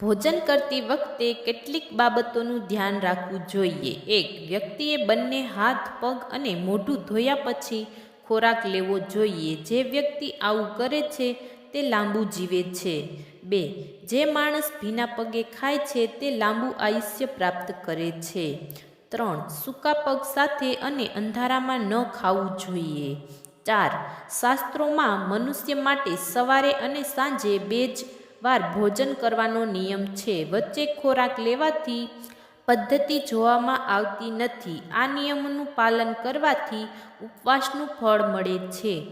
ભોજન કરતી વખતે કેટલીક બાબતોનું ધ્યાન રાખવું જોઈએ. એક, વ્યક્તિએ બંને હાથ, પગ અને મોઢું ધોયા પછી ખોરાક લેવો જોઈએ. જે વ્યક્તિ આવું કરે છે, તે લાંબુ જીવે છે. બે, જે માણસ ભીના પગે ખાય છે, તે લાંબુ આયુષ્ય પ્રાપ્ત કરે છે. ત્રણ, સૂકા પગ સાથે અને અંધારામાં ન ખાવું જોઈએ. ચાર, શાસ્ત્રોમાં મનુષ્ય માટે સવારે અને સાંજે બે જ વાર ભોજન કરવાનો નિયમ છે. વચ્ચે ખોરાક લેવાથી પદ્ધતિ જોવામાં આવતી નથી. આ નિયમોનું પાલન કરવાથી ઉપવાસનું ફળ મળે છે.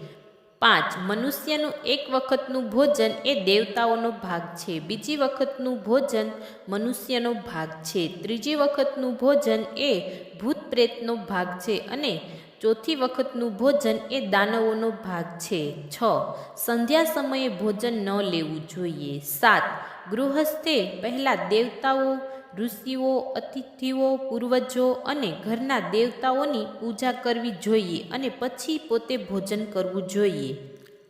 પાંચ, મનુષ્યનું એક વખતનું ભોજન એ દેવતાઓનો ભાગ છે. બીજી વખતનું ભોજન મનુષ્યનો ભાગ છે. ત્રીજી વખતનું ભોજન એ ભૂત પ્રેતનો ભાગ છે અને ચોથી વખતનું ભોજન એ દાનવોનો ભાગ છે. છ. સંધ્યા સમયે ભોજન ન લેવું જોઈએ. સાત. ગૃહસ્થે પહેલાં દેવતાઓ, ઋષિઓ, અતિથિઓ, પૂર્વજો અને ઘરના દેવતાઓની પૂજા કરવી જોઈએ અને પછી પોતે ભોજન કરવું જોઈએ.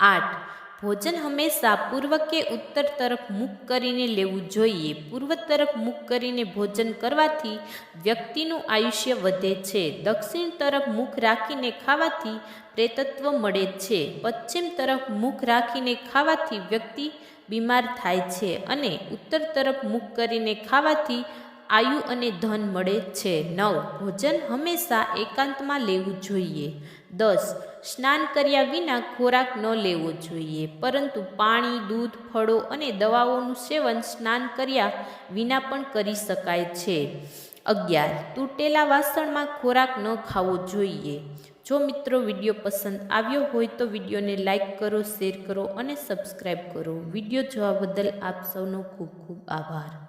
આઠ. ભોજન હંમેશા પૂર્વ કે ઉત્તર તરફ મુખ કરીને લેવું જોઈએ. પૂર્વ તરફ મુખ કરીને ભોજન કરવાથી વ્યક્તિનું આયુષ્ય વધે છે. દક્ષિણ તરફ મુખ રાખીને ખાવાથી પ્રેતત્વ મળે છે. પશ્ચિમ તરફ મુખ રાખીને ખાવાથી વ્યક્તિ બીમાર થાય છે અને ઉત્તર તરફ મુખ કરીને ખાવાથી આયુ અને ધન મળે છે. નવ. ભોજન હંમેશા એકાંતમાં લેવું જોઈએ. દસ. સ્નાન કર્યા વિના ખોરાક ન લેવો જોઈએ. પરંતુ પાણી, દૂધ, ફળો અને દવાઓનું સેવન સ્નાન કર્યા વિના પણ કરી શકાય છે. અગિયાર. તૂટેલા વાસણમાં ખોરાક ન ખાવો જોઈએ. જો મિત્રો વીડિયો પસંદ આવ્યો હોય તો વિડીયોને લાઇક કરો, શેર કરો અને સબસ્ક્રાઈબ કરો. વીડિયો જોવા બદલ આપ સૌનો ખૂબ ખૂબ આભાર.